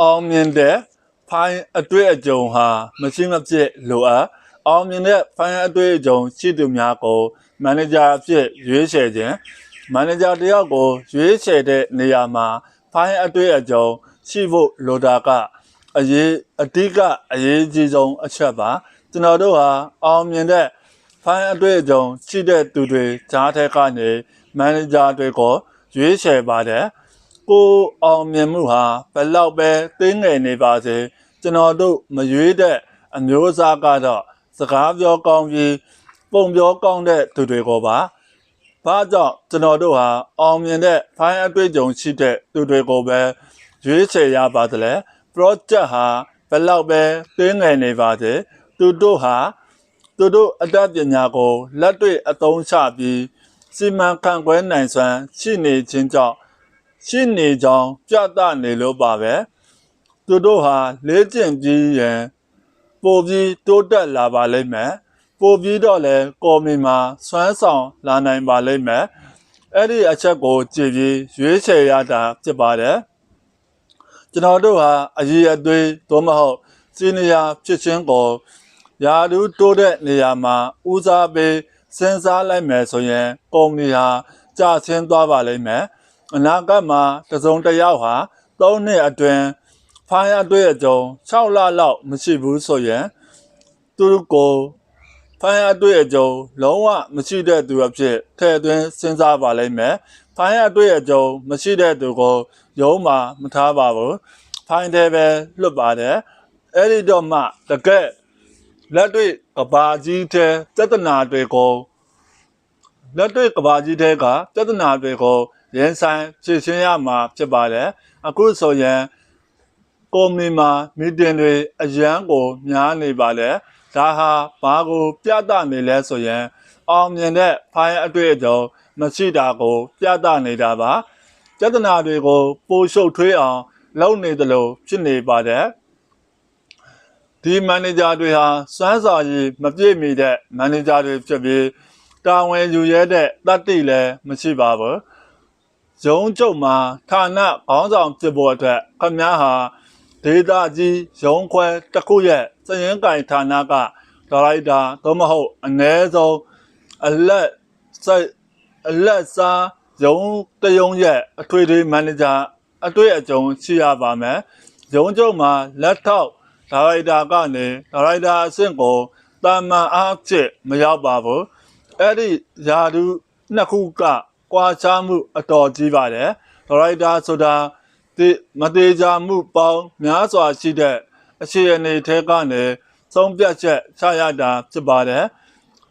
အောင်မြင်တဲ့ဖိုင်အတွေ့အကြုံဟာမရှိမဖြစ်လိုအပ်အောင်မြင်တဲ့ဖိုင်အတွေ့အကြုံရှိသူများကိုမန်နေဂျာအဖြစ်ရွေးချယ်ခြင်းမန်နေဂျာတယောက်ကိုရွေးချယ်တဲ့နေရာမှာဖိုင်အတွေ့အကြုံရှိဖို့လိုတာကအရေးအဓိကအရေးကြီးဆုံးအချက်ပါကျွန်တော်တို့ဟာအောင်မြင်တဲ့ဖိုင်အတွေ့အကြုံရှိတဲ့သူတွေကြားထဲကနေမန်နေဂျာတွေကိုရွေးချယ်ပါတယ် ကိုအောင်မြင်မှုဟာဘယ်လောက်ပဲတင်းငယ်နေပါစေကျွန်တော်တို့မရွေးတဲ့အမျိုးအစားကတော့စကားပြောကောင်းပြီးပုံပြောကောင်းတဲ့သူတွေကိုပါဘာကြောင့်ကျွန်တော်တို့ဟာအောင်မြင်တဲ့ဖိုင်းအတွေ့အကြုံရှိတဲ့သူတွေကိုပဲရွေးချယ်ရပါသလဲ project ဟာဘယ်လောက်ပဲတင်းငယ်နေပါစေသူတို့ဟာသူတို့အတတ်ပညာကိုလက်တွေ့အသုံးချပြီးစီမံခန့်ခွဲနိုင်စွမ်းရှိနေခြင်းကြောင့် ရှိနေကြောင်းပြသနေလို့ပါပဲသူတို့ဟာလေ့ကျင့်ပြီးရင်ပိုပြီးတိုးတက်လာပါလိမ့်မယ်ပို့ပြီးတော့လဲကော်မီမှာစွမ်းဆောင်လာနိုင်ပါလိမ့်မယ်အဲ့ဒီအချက်ကိုကြည့်ပြီးရွေးချယ်ရတာဖြစ်ပါတယ်ကျွန်တော်တို့ဟာအရေးအသွေးသို့မဟုတ်စီနီယာဖြစ်ခြင်းကိုယာဒူးတိုးတဲ့နေရာမှာဦးစားပေးစဉ်းစားလိုက်မယ်ဆိုရင်ကုမ္ပဏီဟာကျဆင်းသွားပါလိမ့်မယ် အနာဂတ်မှာတစုံတစ်ယောက်ဟာ၃နှစ်အတွင်းဖိုင်းအတွေ့အကြုံ6လလောက်မရှိဘူးဆိုရင်သူတို့ကိုဖိုင်အတွေ့အကြုံလုံးဝမရှိတဲ့သူအဖြစ်ထည့်သွင်းစဉ်းစားပါလိမ့်မယ်။ဖိုင်အတွေ့အကြုံမရှိတဲ့သူကိုရုံးမှာမထားပါဘူး။ဖိုင်တဲ့ပဲလွတ်ပါတယ်။အဲ့ဒီတော့မှတကက်လက်တွေ့ကဘာကြီးတဲ့ပြဿနာတွေကိုလက်တွေ့ကဘာကြီးတဲ့ကပြဿနာတွေကို ရင်ဆိုင်ဖြေရှင်းရမှာဖြစ်ပါတယ်။အခုဆိုရင်ကုမ္ပဏီမှာမီတင်တွေအရန်ကိုများနေပါလေဒါဟာဘာကိုပြသနေလဲဆိုရင် အောင်မြင်တဲ့ဖိုင်အတွေ့အကြုံမရှိတာကို ပြသနေတာပါပြဿနာတွေကိုပိုရှုပ်ထွေးအောင် လုပ်နေတယ်လို့ဖြစ်နေပါတယ်ဒီမန်နေဂျာတွေဟာစွမ်းဆောင်ရည်မပြည့်မီတဲ့မန်နေဂျာတွေဖြစ်ပြီးတာဝန်ယူရတဲ့တတ်သိလည်းမရှိပါဘူး ရုံးချုပ်မှာဌာနခေါင်းဆောင်ဖြစ်ဖို့အတွက်ခမများဟာဒေတာကြီးရုံးခွဲတစ်ခုရဲ့စည်ရင်ကင်ဌာနကဒါရိုက်တာသို့မဟုတ်အ ਨੇ ဆုံးအလက်စိတ်အလက်စားရုံးတရုံးရဲ့အထွေထွေမန်နေဂျာအတွေ့အကြုံရှိရပါမယ်ရုံးချုပ်မှာလက်ထောက်ဒါရိုက်တာကနေဒါရိုက်တာအဆင့်ကိုတာမန်အားဖြင့်မရောက်ပါဘူးအဲ့ဒီယာဒူနှစ်ခုက ကွာခြားမှုအတော်ကြီးပါတယ်ဒါရိုက်တာဆိုတာဒီမသေးကြမှုပေါင်းများစွာရှိတဲ့အခြေအနေထဲကနေသုံးပြတ်ချက်ချရတာဖြစ်ပါတယ်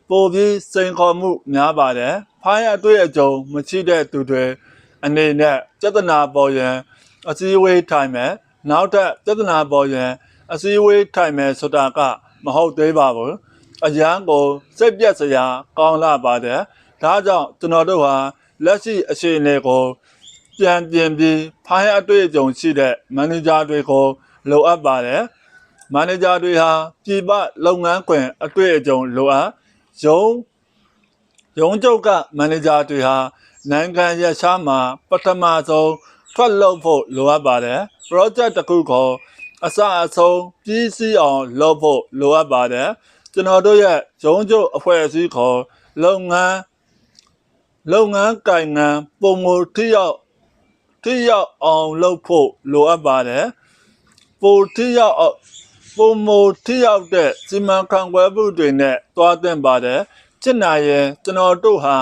ပိုပြီးစိန်ခေါ်မှုများပါတယ်ဖိုင်းအတွေ့အကြုံမရှိတဲ့သူတွေအနေနဲ့ပြဿနာပေါ်ရင်အစည်းအဝေးထိုင်မယ်နောက်ထပ်ပြဿနာပေါ်ရင်အစည်းအဝေးထိုင်မယ်ဆိုတာက မဟုတ်သေးပါဘူးအရန်ကိုစိတ်ပြက်စရာကောင်းလာပါတယ်ဒါကြောင့်ကျွန်တော်တို့ဟာ လက်ရှိအခြေအနေကိုပြန်ပြင်ပြီးဖိုင်းအတွေ့အကြုံရှိတဲ့မန်နေဂျာတွေကိုလိုအပ်ပါတယ်မန်နေဂျာတွေဟာပြည်ပလုပ်ငန်းခွင်အတွေ့အကြုံလိုအပ်ရုံးရုံးချုပ်ကမန်နေဂျာတွေဟာနိုင်ငံရခြားမှာပထမဆုံးထွက်လုပ်ဖို့လိုအပ်ပါတယ် project တစ်ခုကိုအစအဆုံးပြီးစီးအောင်လုပ်ဖို့လိုအပ်ပါတယ်ကျွန်တော်တို့ရဲ့ရုံးချုပ်အဖွဲ့အစည်းကိုလုပ်ငန်း လုပ်ငန်းကိုင်ငံပုံမထိရောက်ထိရောက်အောင်လုပ်ဖို့လိုအပ်ပါတယ်ပိုထိရောက်အောင်ပုံမထိရောက်တဲ့စီမံခန့်ခွဲမှုတွေနဲ့တွားတင်ပါတယ်စစ်နိုင်ရင်ကျွန်တော်တို့ဟာ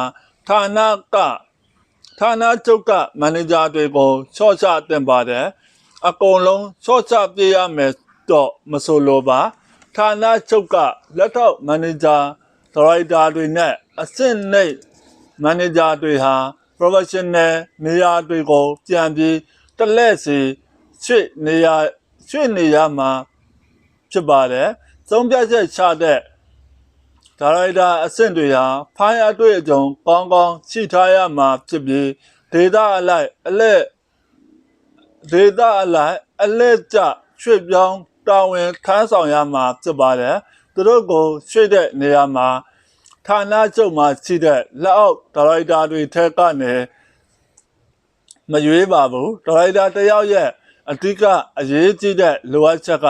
ဌာနကဌာနချုပ်ကမန်နေဂျာတွေကိုချော့ချတင်ပါတယ်အကုန်လုံးချော့ချပြရမယ်တော့မဆိုလိုပါဌာနချုပ်ကလက်ထောက်မန်နေဂျာဒါရိုက်တာတွေနဲ့အဆင့်နှိပ် မန်နေဂျာတွေဟာ professional နေရာတွေကိုပြန်ပြီးတစ်လက်စီချွေနေရာချွေနေရာမှာဖြစ်ပါတယ်သုံးပြချက်ချတဲ့ဒါရိုက်တာအဆင့်တွေဟာဖိုင်အတွေ့အကြုံကောင်းကောင်းရှိထားရမှာဖြစ်ပြီးဒေတာအလိုက်အလက်ဒေတာအလိုက်အလက်ကျရွှေ့ပြောင်းတာဝန်ထမ်းဆောင်ရမှာဖြစ်ပါတယ်သူတို့ကိုရွှေ့တဲ့နေရာမှာ ဌာနချုပ်မှာရှိတဲ့လက်အောက်ဒါရိုက်တာတွေထက်ကနေမရွေးပါဘူးဒါရိုက်တာတယောက်ရဲ့အဓိကအရေးကြီးတဲ့လိုအပ်ချက်က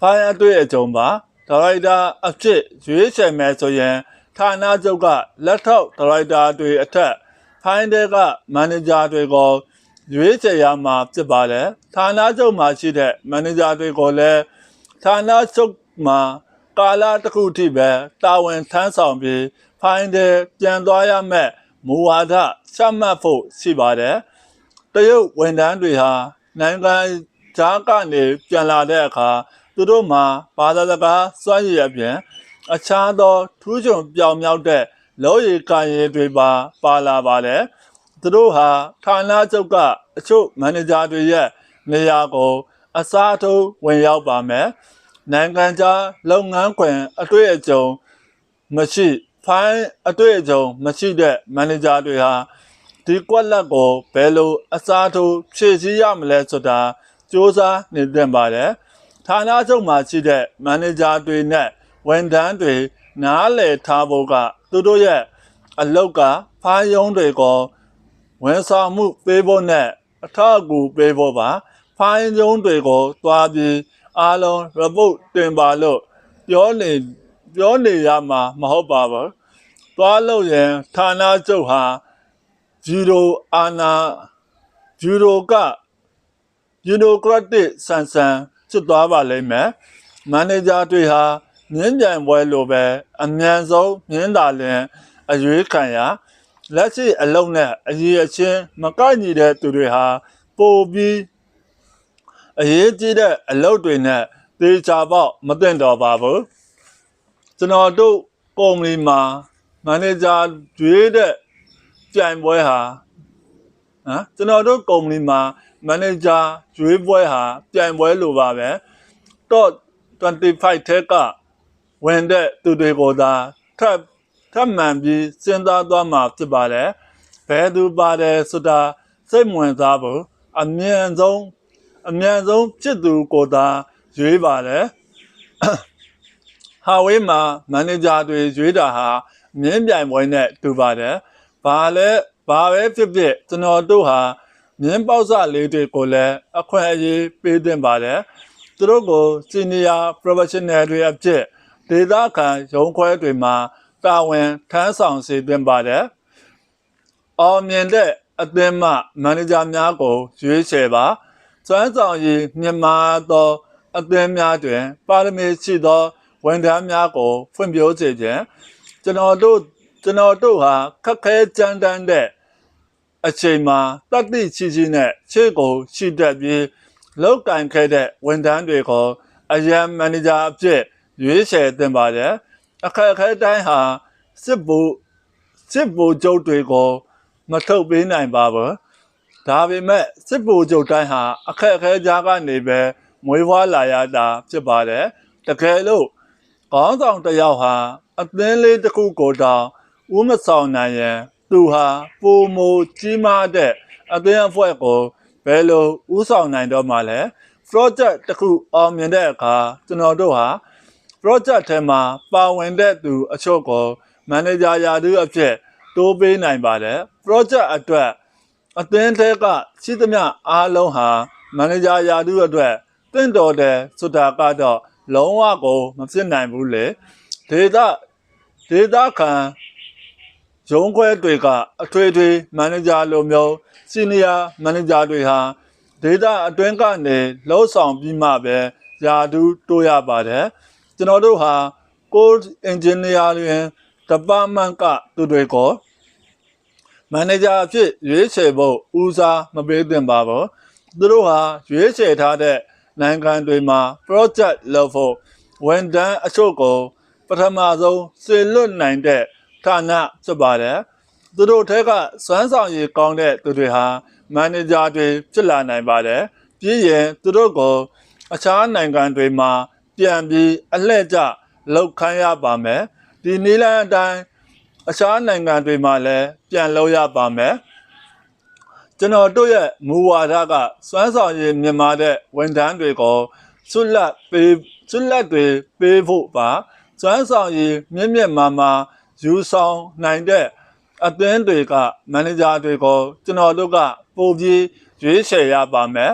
ဖိုင်အတွေ့အကြုံပါဒါရိုက်တာအဖြစ်ရွေးချယ်မယ်ဆိုရင်ဌာနချုပ်ကလက်ထောက်ဒါရိုက်တာတွေအထက်ဖိုင်တဲ့ကမန်နေဂျာတွေကိုရွေးချယ်ရမှာဖြစ်ပါတယ်ဌာနချုပ်မှာရှိတဲ့မန်နေဂျာတွေကိုလည်းဌာနချုပ်မှာ ကာလတစ်ခုထိပဲတာဝန်ထမ်းဆောင်ပြီးဖိုင်တဲ့ပြန်သွားရမယ်မူဝါဒချမှတ်ဖို့ရှိပါတယ်တရုတ်ဝန်ထမ်းတွေဟာနိုင်ငံခြားကနေပြန်လာတဲ့အခါသူတို့မှာဘာသာစကားစွမ်းရည်အပြင် အခြားသောထူးချွန်ပြောင်မြောက်တဲ့လောရည်ကံရည်တွေပါပါလာပါတယ်သူတို့ဟာဌာနချုပ်ကအချို့မန်နေဂျာတွေရဲ့နေရာကို အစားထိုးဝင်ရောက်ပါမယ် နိုင်ငံခြားလုပ်ငန်းခွင်အတွေ့အကြုံမရှိဖိုင်းအတွေ့အကြုံမရှိတဲ့မန်နေဂျာတွေဟာဒီကွက်လက်ကိုဘယ်လိုအစားထိုးဖြည့်ဆည်းရမလဲဆိုတာစ조사နေသင့်ပါတယ်ဌာနချုပ်မှာရှိတဲ့မန်နေဂျာတွေနဲ့ဝန်ထမ်းတွေနားလည်ထားဖို့ကသူတို့ရဲ့အလောက်ကဖိုင်းယုံတွေကိုဝန်ဆောင်မှုပေးဖို့နဲ့အထောက်အကူပေးဖို့ပါဖိုင်းယုံတွေကိုသွားပြီး အားလုံး report တင်ပါလို့ပြောနေပြောနေရမှာမဟုတ်ပါဘူး။သွားလို့ရင်ဌာနချုပ်ဟာဂျီရိုအာနာဂျီရိုကဂျီရိုကရက်တစ်ဆန်ဆန်ဖြစ်သွားပါလိမ့်မယ်။မန်နေဂျာတွေဟာမြင်းပြန်ပွဲလိုပဲအမြန်ဆုံးမြင်းတာလင်အရွေးခံရလက်ရှိအလုံးနဲ့အရေးအချင်းမကိုက်ညီတဲ့သူတွေဟာပိုပြီး အရေးကြီးတဲ့အလုပ်တွေနဲ့တေချာပေါက်မသိတော့ပါဘူး။ကျွန်တော်တို့ကုမ္ပဏီမှာမန်နေဂျာရွေးတဲ့ပြိုင်ပွဲဟာဟမ်ကျွန်တော်တို့ကုမ္ပဏီမှာမန်နေဂျာရွေးပွဲဟာပြိုင်ပွဲလိုပါပဲ top 25ထဲကဝင်တဲ့သူတွေကိုသာထပ်ထပ်မှန်ပြီးစဉ်းစားသွားမှာဖြစ်ပါတယ်ဘယ်သူပါတယ်ဆိုတာစိတ်မဝင်စားဘူးအမြန်ဆုံး အမြန်ဆုံးဖြစ်သူကိုသာရွေးပါတယ်ဟာဝေးမှာမန်နေဂျာတွေရွေးတာဟာမြင်းပြိုင်ပွဲနဲ့တူပါတယ်။ဘာလဲဘာပဲဖြစ်ဖြစ်ကျွန်တော်တို့ဟာမြင်းပေါက်စလေးတွေကိုလည်းအခွင့်အရေးပေးသင့်ပါတယ်။သူတို့ကို senior professional တွေအဖြစ်ဒေသခံရုံးခွဲတွေမှာတာဝန်ထမ်းဆောင်စေသင့်ပါတယ်။အောင်မြင်တဲ့အသင်းမှမန်နေဂျာများကိုရွေးချယ်ပါ။ စွမ်းဆောင်ရည်မြန်မာသောအသင်းများတွင် ပါရမီရှိသောဝန်ထမ်းများကို ဖွံ့ဖြိုးစေခြင်းကျွန်တော်တို့ကျွန်တော်တို့ဟာခက်ခဲကြမ်းတမ်းတဲ့အချိန်မှာတတ်သိရှိရှိနဲ့ရှေ့ကိုရှိတတ်ပြီးလောက်ကင်ခဲ့တဲ့ဝန်ထမ်းတွေကိုအရန်မန်နေဂျာအဖြစ်ရွေးချယ်တင်ပါတယ်အခက်အခဲတိုင်းဟာစစ်ဘူစစ်ဘူကျုပ်တွေကိုမထုတ်ပေးနိုင်ပါဘူး ဒါပေမဲ့စစ်ဘူကျုပ်တိုင်းဟာအခက်အခဲကြားကနေပဲမွေးဖွားလာရတာဖြစ်ပါတယ်တကယ်လို့ခေါင်းဆောင်တစ်ယောက်ဟာအသင်းလေးတစ်ခုကိုတောင်ဥမဆောင်နိုင်ရင်သူဟာပုံမူကြီးမားတဲ့အသင်းအဖွဲ့ကိုဘယ်လိုဥဆောင်နိုင်တော့မှလဲ project တစ်ခုအောင်မြင်တဲ့အခါကျွန်တော်တို့ဟာ project ထဲမှာပါဝင်တဲ့သူအချို့ကို manager ရာထူးအဖြစ်တိုးပေးနိုင်ပါတယ် project အတွက် အသင်းထဲကရှိသမျှအားလုံးဟာ manager ရာထူးအတွက်တင့်တော်တယ်ဆိုတာကတော့လုံးဝကိုမဖြစ်နိုင်ဘူးလေဒေတာဒေတာခံရုံးခွဲတွေကအထွေထွေမန်နေဂျာလိုမျိုးစီနီယာမန်နေဂျာတွေဟာဒေတာအတွင်းကနေလှုပ်ဆောင်ပြီးမှပဲယာဒူးတိုးရပါတယ်ကျွန်တော်တို့ဟာ code engineer တွင် department ကသူတွေကို မန်နေဂျာအဖြစ်ရွေးချယ်ဖို့ဦးစားမပေးသင့်ပါဘူးသူတို့ဟာရွေးချယ်ထားတဲ့နိုင်ငံတွေမှာ project လုပ်ဖို့ဝန်ထမ်းအချို့ကိုပထမဆုံးစေလွတ်နိုင်တဲ့ဌာနဖြစ်ပါတယ်သူတို့ထက်ကစွမ်းဆောင်ရည်ကောင်းတဲ့သူတွေဟာမန်နေဂျာတွေဖြစ်လာနိုင်ပါတယ်ပြီးရင်သူတို့ကိုအခြားနိုင်ငံတွေမှာ ပြန်ပြီးအလှည့်ကျလောက်ခိုင်းရပါမယ်ဒီနည်းလမ်းအတိုင်း အခြားနိုင်ငံတွေမှာလည်းပြန်လုပ်ရပါမယ်ကျွန်တော်တို့ရဲ့မူဝါဒကစွမ်းဆောင်ရည်မြန်မာတဲ့ဝန်ထမ်းတွေကိုဆွတ်လက်ပေးဆွတ်လက်တွေပေးဖို့ပါစွမ်းဆောင်ရည်မြင့်မြတ်မာမာယူဆောင်နိုင်တဲ့အသင်းတွေကမန်နေဂျာတွေကိုကျွန်တော်တို့ကပို့ပြီးရွေးချယ်ရပါမယ်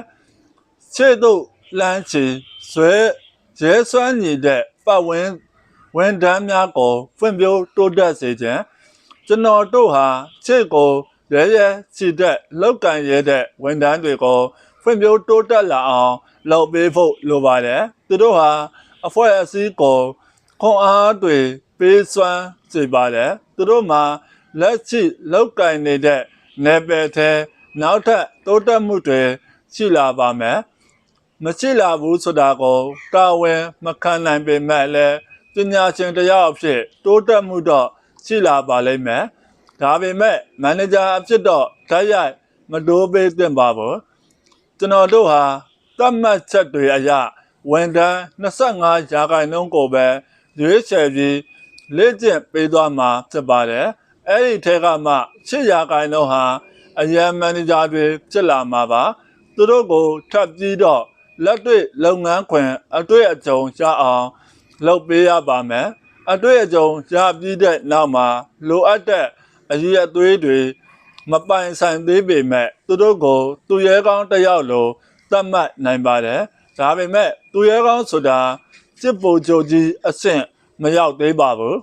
ခြေသို့လှမ်းချီဇွဲရဲစွမ်းညီတဲ့ပတ်ဝန်း ဝန်ထမ်းများကိုဖွံ့ဖြိုးတိုးတက်စေခြင်းကျွန်တော်တို့ဟာခြေကိုရဲရဲချီတဲ့လောက်ကင်ရဲတဲ့ဝန်ထမ်းတွေကိုဖွံ့ဖြိုးတိုးတက်လာအောင်လုပ်ပေးဖို့လိုပါတယ်သူတို့ဟာအဖွဲ့အစည်းကိုခွန်အားတွေပေးစွမ်းစေပါတယ်သူတို့မှာလက်ရှိလောက်ကင်နေတဲ့နယ်ပယ်ထဲနောက်ထပ်တိုးတက်မှုတွေရှိလာပါမယ်မရှိလာဘူးဆိုတာကိုတာဝန်မခံနိုင်ပေမဲ့လည်း ပညာရှင်တစ်ယောက်အဖြစ်တိုးတက်မှုတော့ရှိလာပါလိမ့်မယ်။ဒါပေမဲ့မန်နေဂျာအဖြစ်တော့ဓာတ်ရိုက်မတိုးပေးသင့်ပါဘူး။ကျွန်တော်တို့ဟာသတ်မှတ်ချက်တွေအရဝန်ထမ်း25ရာခိုင်နှုန်းကိုပဲရွေးချယ်ပြီးလေ့ကျင့်ပေးသွားမှာဖြစ်ပါတယ်။အဲ့ဒီထဲကမှ8ရာခိုင်နှုန်းဟာအရန်မန်နေဂျာတွေဖြစ်လာမှာပါ။သူတို့ကိုထပ်ပြီးတော့လက်တွေ့လုပ်ငန်းခွင်အတွေ့အကြုံရအောင် လုပ်ပေးရပါမယ်အတွေ့အကြုံရပြီးတဲ့နောက်မှာလိုအပ်တဲ့အရေးအသွေးတွေမပိုင်ဆိုင်သေးပေမဲ့သူတို့ကိုသူရဲကောင်းတစ်ယောက်လိုသတ်မှတ်နိုင်ပါတယ်ဒါပေမဲ့သူရဲကောင်းဆိုတာစစ်ဗိုလ်ချုပ်ကြီးအဆင့်မရောက်သေးပါဘူး